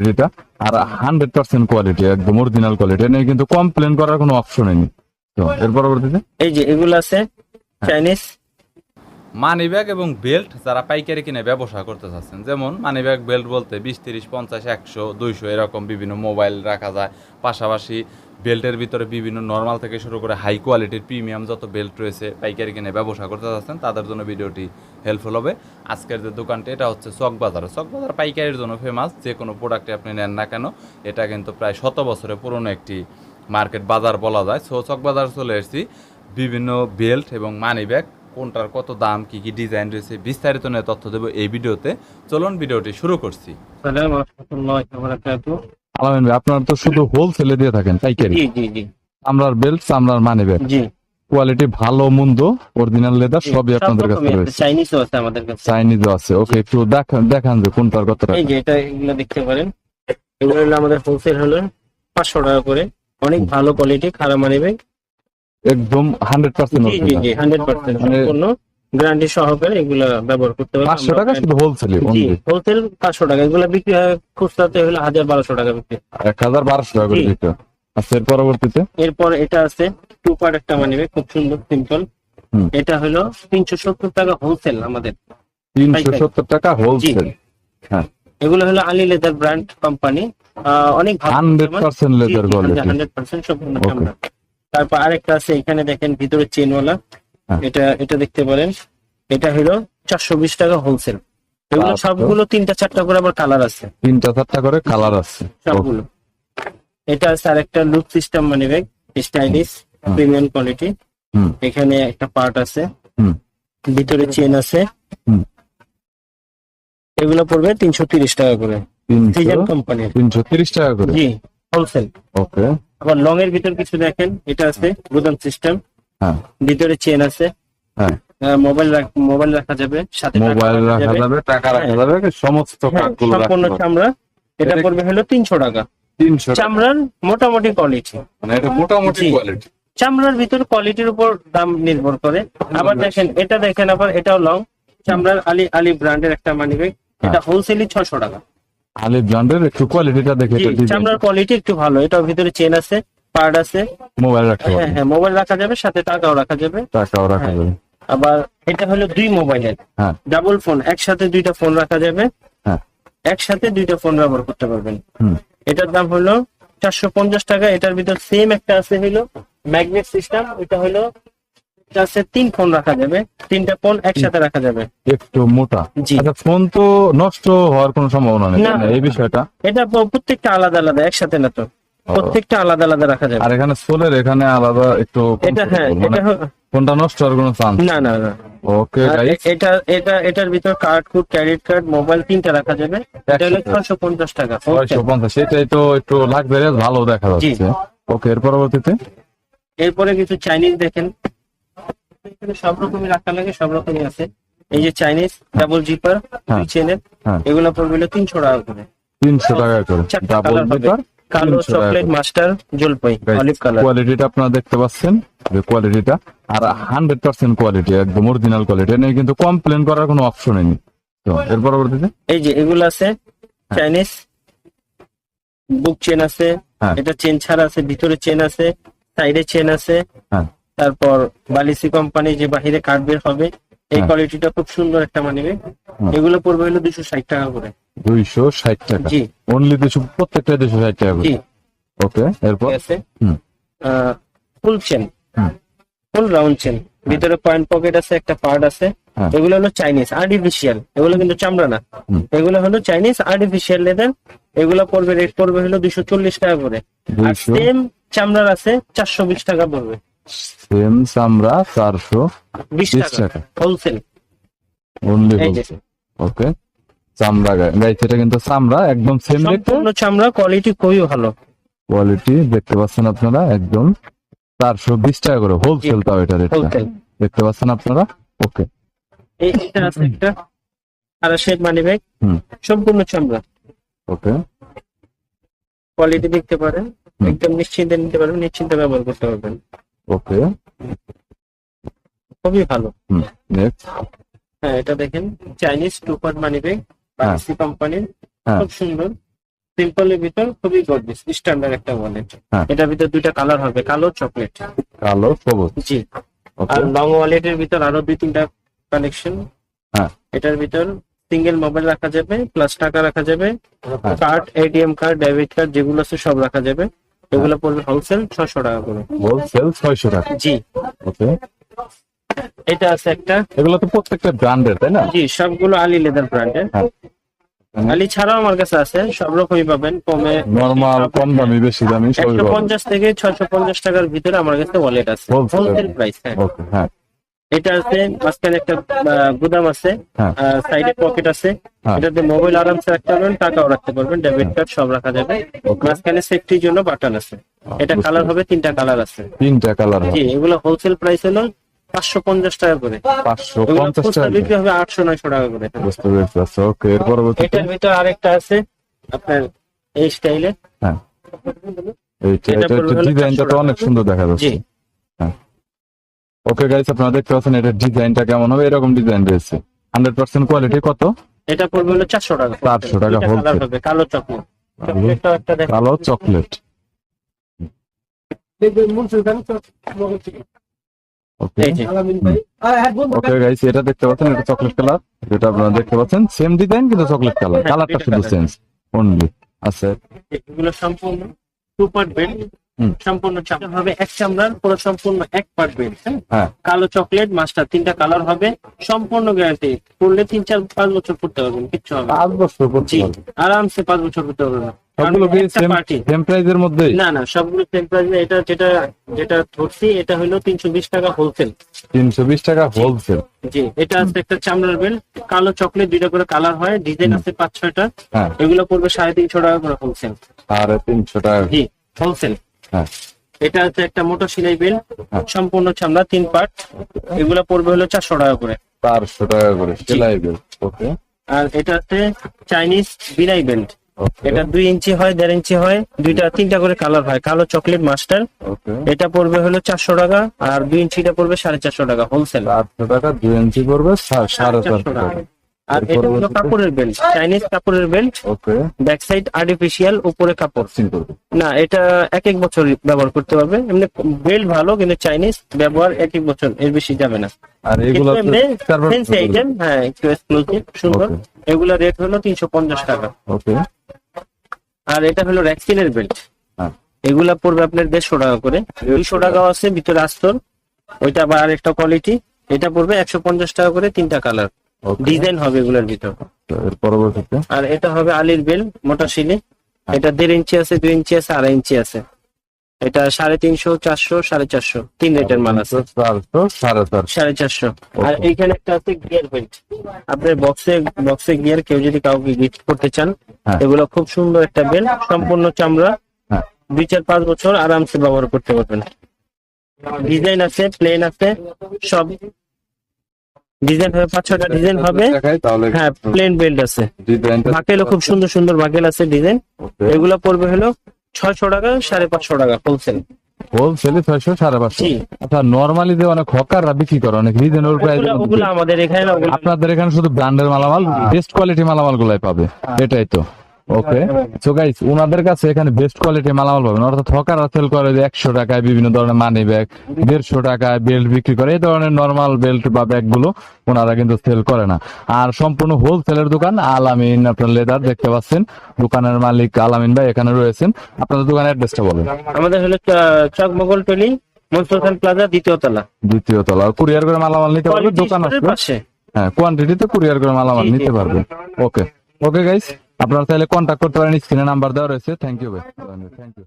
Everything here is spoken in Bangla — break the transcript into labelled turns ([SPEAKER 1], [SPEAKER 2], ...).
[SPEAKER 1] এটা আর হান্ড্রেড পার্সেন্ট কোয়ালিটি একদম অরিজিনাল কোয়ালিটি এনে কিন্তু কমপ্লেন করার কোনো অপশনই নেই। তো এর পরবর্তীতে?
[SPEAKER 2] এই যে এগুলো আছে চাইনিজ
[SPEAKER 3] মানি ব্যাগ এবং বেল্ট যারা পাইকারি কিনে ব্যবসা করতে চাচ্ছেন যেমন মানি ব্যাগ বেল্ট বলতে বিশ তিরিশ পঞ্চাশ একশো দুইশো এরকম বিভিন্ন মোবাইল রাখা যায়। পাশাপাশি বেল্টের ভিতরে বিভিন্ন নর্মাল থেকে শুরু করে হাই কোয়ালিটির প্রিমিয়াম যত বেল্ট রয়েছে, পাইকারি কিনে ব্যবসা করতে চাচ্ছেন তাদের জন্য ভিডিওটি হেল্পফুল হবে। আজকের যে দোকানটি, এটা হচ্ছে চকবাজার। চকবাজার পাইকারির জন্য ফেমাস যে কোনো প্রোডাক্টে আপনি নেন না কেন, এটা কিন্তু প্রায় শত বছরের পুরনো একটি মার্কেট বাজার বলা যায়। সো চকবাজার চলে এসেছি। বিভিন্ন বেল্ট এবং মানি ব্যাগ কোনটার কত দাম, কি কি ডিজাইন রয়েছে, বিস্তারিত নিয়ে তথ্য দেবো এই ভিডিওতে। চলুন, ভিডিওটি শুরু করছি।
[SPEAKER 1] আলামিন ভাই আপনারা তো শুধু হোলসেলে দিয়ে থাকেন পাইকারি
[SPEAKER 2] জি জি জি।
[SPEAKER 1] আমরার বেল্ট আমরার মানি ব্যাগ
[SPEAKER 2] জি।
[SPEAKER 1] কোয়ালিটি ভালো মন্দ অরিজিনাল লেদার সবই আপনাদের কাছে রয়েছে।
[SPEAKER 2] চাইনিজও আছে আমাদের কাছে।
[SPEAKER 1] চাইনিজও আছে। ওকে একটু দেখান দেখান যে কোনটার কত টাকা
[SPEAKER 2] এই যে এটা এগুলো দেখতে পারেন। এগুলো হলো আমাদের হোলসেল হলো পাঁচশো টাকা করে। অনেক ভালো কোয়ালিটি খারাপ মানিবে
[SPEAKER 1] একদম হান্ড্রেড পার্সেন্ট
[SPEAKER 2] জি জি জি হান্ড্রেড পার্সেন্ট
[SPEAKER 1] মানে-
[SPEAKER 2] সম্পূর্ণ। গ্যারান্টি সহকারে এগুলো ব্যবহার করতে পারবেন
[SPEAKER 1] পাঁচশো টাকা শুধু হোলসেলে
[SPEAKER 2] জি হোলসেল পাঁচশো টাকা। এগুলো বিক্রি হয় খুচরাতে হলো হাজার বারোশো টাকা বিক্রি।
[SPEAKER 1] এক হাজার বারোশো টাকা করে। দিতে। আচ্ছা এর পরবর্তীতে?
[SPEAKER 2] এরপর এটা আছে টু পার্ট একটা মানিবে খুব সুন্দর সিম্পল এটা হলো তিনশো সত্তর টাকা হোলসেল আমাদের।
[SPEAKER 1] তিনশো
[SPEAKER 2] পাইকারি।
[SPEAKER 1] সত্তর টাকা হোলসেল হ্যাঁ।
[SPEAKER 2] এগুলো হলো আলি লেদার ব্র্যান্ড কোম্পানি অনেক ভালো
[SPEAKER 1] hundred percent leather quality
[SPEAKER 2] hundred percent সম্পূর্ণ
[SPEAKER 1] Okay.
[SPEAKER 2] তারপর আরেকটা আছে এখানে দেখেন ভিতরে চেনওয়ালা। এটা এটা দেখতে পারেন। এটা হলো চারশো বিশ টাকা হোলসেল এগুলো সবগুলো তিনটা চারটা করে আবার কালার আছে।
[SPEAKER 1] তিনটা চারটা করে কালার আছে।
[SPEAKER 2] সবগুলো। এটা আছে আরেকটা look system money bag stylish premium quality এখানে একটা পার্ট আছে। ভিতরে চেন আছে। এগুলো পড়বে তিনশো তিরিশ টাকা করে। সিজন কোম্পানির
[SPEAKER 1] তিনশো তিরিশ টাকা করে?
[SPEAKER 2] জি হোলসেল
[SPEAKER 1] ওকে
[SPEAKER 2] আবার লং এর ভিতর কিছু দেখেন। এটা আছে গুদাম সিস্টেম
[SPEAKER 1] হ্যাঁ।
[SPEAKER 2] ভিতরে চেন আছে।
[SPEAKER 1] হ্যাঁ।
[SPEAKER 2] মোবাইল মোবাইল রাখা যাবে সাথে
[SPEAKER 1] মোবাইল রাখা যাবে। টাকা রাখা
[SPEAKER 2] হ্যাঁ।
[SPEAKER 1] যাবে সমস্ত
[SPEAKER 2] হ্যাঁ, সম্পূর্ণ চামড়া। এটা পড়বে হলো তিনশো টাকা।
[SPEAKER 1] তিনশো।
[SPEAKER 2] চামড়ার মোটামুটি কোয়ালিটি
[SPEAKER 1] মানে এটা মোটামুটি কোয়ালিটি
[SPEAKER 2] চামড়ার ভিতর কোয়ালিটির উপর দাম নির্ভর করে। আবার দেখেন এটা দেখেন আবার এটাও লং চামড়ার আলি আলি ব্র্যান্ডের একটা মানি ব্যাগ এটা হোলসেলই ছশো টাকা।
[SPEAKER 1] আলি ব্র্যান্ডের একটু কোয়ালিটিটা দেখে
[SPEAKER 2] চামড়ার কোয়ালিটি একটু ভালো। এটার ভিতরে চেন আছে। পার্ট আছে।
[SPEAKER 1] মোবাইল রাখতে
[SPEAKER 2] হ্যাঁ হ্যাঁ মোবাইল রাখা যাবে সাথে টাকাও রাখা যাবে।
[SPEAKER 1] টাকাও রাখা
[SPEAKER 2] হ্যাঁ।
[SPEAKER 1] যাবে।
[SPEAKER 2] আবার এটা হলো দুই মোবাইলের
[SPEAKER 1] হ্যাঁ।
[SPEAKER 2] ডাবল ফোন একসাথে দুইটা ফোন রাখা যাবে।
[SPEAKER 1] হ্যাঁ।
[SPEAKER 2] একসাথে দুইটা ফোন ব্যবহার করতে পারবেন।
[SPEAKER 1] হুম।
[SPEAKER 2] এটার দাম হলো চারশো পঞ্চাশ টাকা। এটার ভিতর সেম একটা আছে হলো ম্যাগনেট সিস্টেম এটা হলো আছে তিন ফোন রাখা যাবে। তিনটা ফোন একসাথে রাখা যাবে।
[SPEAKER 1] একটু মোটা।
[SPEAKER 2] জি।
[SPEAKER 1] আচ্ছা ফোন তো নষ্ট হওয়ার কোনো সম্ভাবনা নেই। এই বিষয়টা?
[SPEAKER 2] এটা প্রত্যেকটা আলাদা আলাদা একসাথে না তো। প্রত্যেকটা আলাদা আলাদা রাখা যাবে।
[SPEAKER 1] আর এখানে সোলের এখানে আলাদা একটু
[SPEAKER 2] এটা হ্যাঁ
[SPEAKER 1] মানে
[SPEAKER 2] এটা হ-
[SPEAKER 1] ফোনটা নষ্ট হওয়ার কোনো চান্স?
[SPEAKER 2] না না না।
[SPEAKER 1] ওকে গাইস
[SPEAKER 2] এটা এটা এটার ভিতর কার্ড কুড ক্রেডিট কার্ড মোবাইল তিনটা রাখা যাবে। এটা হলো
[SPEAKER 1] একসাথে।
[SPEAKER 2] ছয়শো পঞ্চাশ টাকা।
[SPEAKER 1] ছয়শো পঞ্চাশ সেটাই তো একটু লাক্সারিয়াস ভালো দেখা যাচ্ছে। ওকে এর পরবর্তীতে?
[SPEAKER 2] এরপরে কিছু চাইনিজ দেখেন। এখানে সব রকমই রাখা লাগে সব রকমই আছে। এই যে চাইনিজ ডাবল জিপার
[SPEAKER 1] হ্যাঁ।
[SPEAKER 2] দুই চেনের
[SPEAKER 1] হ্যাঁ।
[SPEAKER 2] এগুলো পড়বে হলো তিনশো টাকা করে।
[SPEAKER 1] তিনশো টাকা করে। ডাবল জিপার
[SPEAKER 2] কালো চকলেট মাস্টার জলপাই অলিভ কালার
[SPEAKER 1] কোয়ালিটিটা আপনারা দেখতে পাচ্ছেন যে কোয়ালিটিটা আর হান্ড্রেড পার্সেন্ট কোয়ালিটি একদম অরিজিনাল কোয়ালিটি এনে কিন্তু কমপ্লেন করার কোনো অপশনই নেই। তো এর পরবর্তীতে?
[SPEAKER 2] এই যে এগুলো আছে চাইনিজ বুক চেন আছে
[SPEAKER 1] হ্যাঁ।
[SPEAKER 2] এটা চেন ছাড়া আছে ভিতরে চেন আছে সাইডে চেন আছে।
[SPEAKER 1] হ্যাঁ।
[SPEAKER 2] তারপর বালিসি কোম্পানি যে বাহিরে কার্ড বের হবে এই
[SPEAKER 1] হ্যাঁ।
[SPEAKER 2] কোয়ালিটিটা খুব সুন্দর একটা মানিবে এগুলো পড়বে হলো দুশো ষাট টাকা করে।
[SPEAKER 1] দুইশো ষাট টাকা। অনলি দুশো প্রত্যেকটা দুশো ষাট টাকা ওকে এরপর?
[SPEAKER 2] আছে। Full chain full round chain ভিতরে পয়েন্ট পকেট আছে একটা পার্ট আছে।
[SPEAKER 1] হ্যাঁ।
[SPEAKER 2] এগুলো হলো চাইনিজ আর্টিফিশিয়াল এগুলো কিন্তু চামড়া না। এগুলো হলো চাইনিজ আর্টিফিশিয়াল লেদার এগুলো পড়বে রেট পড়বে হলো দুশো চল্লিশ টাকা করে। আর সেম চামড়ার আছে চারশো বিশ টাকা পড়বে।
[SPEAKER 1] সেম চামড়া চারশো
[SPEAKER 2] বিশ টাকা। হোলসেল
[SPEAKER 1] ওকে চামড়া গাইছে এটা কিন্তু চামড়া একদম সেম
[SPEAKER 2] সম্পূর্ণ চামড়া কোয়ালিটি খুবই ভালো।
[SPEAKER 1] কোয়ালিটি দেখতে পাচ্ছেন আপনারা একদম চারশো বিশ টাকা করে হোলসেল তাও এটা রেটটা দেখতে পাচ্ছেন আপনারা? ওকে
[SPEAKER 2] এই এটা আছে একটা। আর শেড মানি ব্যাগ সম্পূর্ণ চামড়া।
[SPEAKER 1] ওকে
[SPEAKER 2] কোয়ালিটি দেখতে পারেন। একদম নিশ্চিন্তে নিতে পারবেন নিশ্চিন্তে ব্যবহার করতে পারবেন।
[SPEAKER 1] ওকে
[SPEAKER 2] খুবই ভালো। হ্যাঁ এটা দেখেন Chinese two part money bag Bangladeshi কোম্পানির
[SPEAKER 1] হ্যাঁ।
[SPEAKER 2] খুব সুন্দর। সিম্পলের ভিতর খুবই গর্জিয়াস স্ট্যান্ডার্ড একটা ওয়ালেট
[SPEAKER 1] হ্যাঁ।
[SPEAKER 2] এটার ভিতর দুইটা কালার হবে কালো চকলেট
[SPEAKER 1] কালো সবুজ।
[SPEAKER 2] জি। আর লং ওয়ালেটের ভিতর আরও দুই তিনটা কালেকশন
[SPEAKER 1] হ্যাঁ।
[SPEAKER 2] এটার ভিতর সিঙ্গেল মোবাইল রাখা যাবে প্লাস টাকা রাখা যাবে।
[SPEAKER 1] হ্যাঁ।
[SPEAKER 2] Card ATM card debit card যেগুলো আছে সব রাখা যাবে। এগুলো পড়বে হোলসেল ছশো টাকা করে।
[SPEAKER 1] হোলসেল ছয়শো টাকা।
[SPEAKER 2] জি।
[SPEAKER 1] ওকে
[SPEAKER 2] এটা আছে একটা।
[SPEAKER 1] এগুলো তো প্রত্যেকটা ব্র্যান্ডের তাই না?
[SPEAKER 2] জি সবগুলো আলি লেদার ব্র্যান্ডের
[SPEAKER 1] হ্যাঁ।
[SPEAKER 2] আলি ছাড়াও আমার কাছে আছে সব রকমই পাবেন কমে
[SPEAKER 1] নর্মাল কম দামি বেশি দামি সবই পাবেন।
[SPEAKER 2] পঞ্চাশ থেকে ছয়শো পঞ্চাশ টাকার ভিতরে আমার কাছে ওয়ালেট আছে। হোলসেল প্রাইস হ্যাঁ।
[SPEAKER 1] ওকে হ্যাঁ।
[SPEAKER 2] এটা আছে মাঝখানে একটা গুদাম আছে
[SPEAKER 1] হ্যাঁ।
[SPEAKER 2] সাইডে পকেট আছে।
[SPEAKER 1] হ্যাঁ।
[SPEAKER 2] এটাতে মোবাইল আরামসে রাখতে পারবেন টাকাও রাখতে পারবেন ডেবিট কার্ড সব রাখা যাবে। মাঝখানে সেফটির জন্য বাটন আছে। এটা কালার হবে তিনটা কালার আছে।
[SPEAKER 1] তিনটা কালার
[SPEAKER 2] জি এগুলো হোলসেল প্রাইস হলো পাঁচশো পঞ্চাশ টাকা করে।
[SPEAKER 1] পাঁচশো পঞ্চাশ টাকা।
[SPEAKER 2] বিক্রি হবে আটশো নয়শো টাকা করে।
[SPEAKER 1] বুঝতে পেরেছি আচ্ছা ওকে এর পরবর্তীতে
[SPEAKER 2] এটার ভিতরে আরেকটা আছে আপনার এই স্টাইলে।
[SPEAKER 1] হ্যাঁ।
[SPEAKER 2] এটা
[SPEAKER 1] ডিজাইনটা তো অনেক সুন্দর দেখা যাচ্ছে।
[SPEAKER 2] জি।
[SPEAKER 1] ওকে গাইস আপনারা দেখতে পাচ্ছেন এটার ডিজাইনটা কেমন হবে? এরকম ডিজাইন রয়েছে। হান্ড্রেড পার্সেন্ট কোয়ালিটি কত?
[SPEAKER 2] এটা পড়বে হলো চারশো টাকা।
[SPEAKER 1] 400 টাকা
[SPEAKER 2] হবে কালো চকলেট একটা
[SPEAKER 1] কালো চকলেট ওকে
[SPEAKER 2] এই যে।
[SPEAKER 1] ওকে গাইস এটা দেখতে পাচ্ছেন এটা চকলেট কালার যেটা আপনারা দেখতে পাচ্ছেন সেম ডিজাইন কিন্তু চকলেট কালার কালারটা শুধু চেঞ্জ অনলি
[SPEAKER 2] এগুলো সম্পূর্ণ টু পার্ট বেল্ট সম্পূর্ণ হবে এক চামড়ার পুরো সম্পূর্ণ এক পার্ট বেল্ট হ্যাঁ?
[SPEAKER 1] হ্যাঁ।
[SPEAKER 2] কালো চকলেট মাস্টার তিনটা কালার হবে সম্পূর্ণ গ্যারান্টি পড়লে তিন চার পাঁচ বছর পড়তে পারবেন কিচ্ছু হবে।
[SPEAKER 1] পাঁচ বছর
[SPEAKER 2] আরামসে পাঁচ বছর পড়তে পারবেন।
[SPEAKER 1] সবগুলো কি সেম প্রাইজের মধ্যেই
[SPEAKER 2] না না সবগুলো সেম প্রাইস এটা যেটা যেটা ধরছি এটা হলো তিনশো বিশ টাকা হোলসেল
[SPEAKER 1] তিনশো বিশ টাকা হোলসেল
[SPEAKER 2] জি এটা আছে একটা চামড়ার বেল্ট কালো চকলেট দুইটা করে কালার হয় ডিজাইন আছে পাঁচ ছয়টা।
[SPEAKER 1] হ্যাঁ।
[SPEAKER 2] এগুলো পড়বে সাড়ে তিনশো টাকা করে হোলসেল
[SPEAKER 1] সাড়ে তিনশো টাকা।
[SPEAKER 2] জি হোলসেল
[SPEAKER 1] হ্যাঁ।
[SPEAKER 2] এটা হচ্ছে একটা মোটর সেলাই বেল্ট
[SPEAKER 1] হ্যাঁ।
[SPEAKER 2] সম্পূর্ণ চামড়া তিন পার্ট এগুলো পড়বে হলো চারশো টাকা করে।
[SPEAKER 1] চারশো টাকা করে সেলাই বিল ওকে
[SPEAKER 2] আর এটা হচ্ছে চাইনিজ বিলাই বেল্ট এটা দুই ইঞ্চি হয় দেড় ইঞ্চি হয় দুইটা তিনটা করে কালার হয়। কালো চকলেট মাস্টার। এটা পড়বে হলো চারশো টাকা আর দুই ইঞ্চিটা পড়বে সাড়ে চারশো টাকা হোলসেল
[SPEAKER 1] চারশো টাকা দুই ইঞ্চি পড়বে সাড়ে চারশো টাকা।
[SPEAKER 2] আর এটা হলো কাপড়ের বেল্ট চাইনিজ কাপড়ের বেল্ট ব্যাক সাইড আর্টিফিশিয়াল উপরে কাপড়। না এটা এক এক বছর ব্যবহার করতে পারবে। এমনি বেল্ট ভালো কিন্তু চাইনিজ ব্যবহার এক এক বছর এর বেশি যাবে না।
[SPEAKER 1] আর এগুলো
[SPEAKER 2] হ্যাঁ একটু এক্সক্লুসিভ সুন্দর. এগুলা রেট হলো তিনশো পঞ্চাশ টাকা।
[SPEAKER 1] ওকে
[SPEAKER 2] আর এটা হলো র্যাক্সিনের বেল্ট
[SPEAKER 1] হ্যাঁ।
[SPEAKER 2] এগুলা পড়বে আপনার দেড়শো টাকা করে। দুইশো টাকাও আছে ভিতরে আস্তর। ওইটা আবার আরেকটা কোয়ালিটি এটা পড়বে একশো পঞ্চাশ টাকা করে তিনটা কালার ডিজাইন হবে এগুলোর ভিতর।
[SPEAKER 1] পরবর্তীতে?
[SPEAKER 2] আর এটা হবে আলির বেল মোটা শিলি। এটা দেড় ইঞ্চি আছে দুই ইঞ্চি আছে আড়াই ইঞ্চি আছে। এটা সাড়ে তিনশো চারশো সাড়ে চারশো। তিন রেটের মাল আছে।
[SPEAKER 1] সাড়ে চারশো।
[SPEAKER 2] আর এইখানে একটা আছে গিয়ার বেল্ট আপনার বক্সে বক্সে গিয়ার কেউ যদি কাউকে গিফট করতে চান
[SPEAKER 1] হ্যাঁ।
[SPEAKER 2] এগুলো খুব সুন্দর একটা বেল্ট সম্পূর্ণ চামড়া।
[SPEAKER 1] হ্যাঁ।
[SPEAKER 2] দুই চার পাঁচ বছর আরামসে ব্যবহার করতে পারবেন। ডিজাইন আছে প্লেন আছে সব। ডিজাইন হবে পাঁচ ছটা ডিজাইন হবে। হ্যাঁ প্লেন বেল্ট আছে। বাকেলও খুব সুন্দর সুন্দর বাকেল আছে ডিজাইন। এগুলো পড়বে হলো ছয়শো টাকা সাড়ে পাঁচশো টাকা হোলসেল
[SPEAKER 1] হোলসেলে ছয়শো সাড়ে পাঁচশো। আচ্ছা নর্মালি যে অনেক হকাররা বিক্রি করে অনেক রিজনেবল প্রাইস
[SPEAKER 2] আমাদের এখানে
[SPEAKER 1] আপনাদের এখানে শুধু ব্র্যান্ডের মালামাল বেস্ট কোয়ালিটি মালামাল গুলাই পাবে। এটাই তো। ওকে। সো গাইস ওনাদের কাছে এখানে বেস্ট কোয়ালিটি মালামাল পাবেন। অর্থাৎ হকাররা সেল করে যে একশো টাকায় বিভিন্ন ধরনের মানি ব্যাগ দেড়শো টাকায় বেল্ট বিক্রি করে এই ধরনের নর্মাল বেল্ট বা ব্যাগগুলো ওনারা কিন্তু সেল করে না। আর সম্পূর্ণ হোলসেলের দোকান আলামিন আপনার লেদার দেখতে পাচ্ছেন। দোকানের মালিক আলামিন ভাই এখানে রয়েছেন। আপনাদের দোকানের অ্যাড্রেসটা বলেন।
[SPEAKER 2] আমাদের হলো চ- চক মোগল টলি মনসুর খান প্লাজা দ্বিতীয় তলা।
[SPEAKER 1] দ্বিতীয় তলা। কুরিয়ার করে মালামাল নিতে পারবে দোকান আসবে। হ্যাঁ কোয়ান্টিটিতে কুরিয়ার করে মালামাল। নিতে পারবে। ওকে। ওকে গাইস আপনারা চাইলে কন্ট্যাক্ট করতে পারেন স্ক্রিনে নাম্বার দেওয়া রয়েছে। থ্যাংক ইউ ভাই। Thank you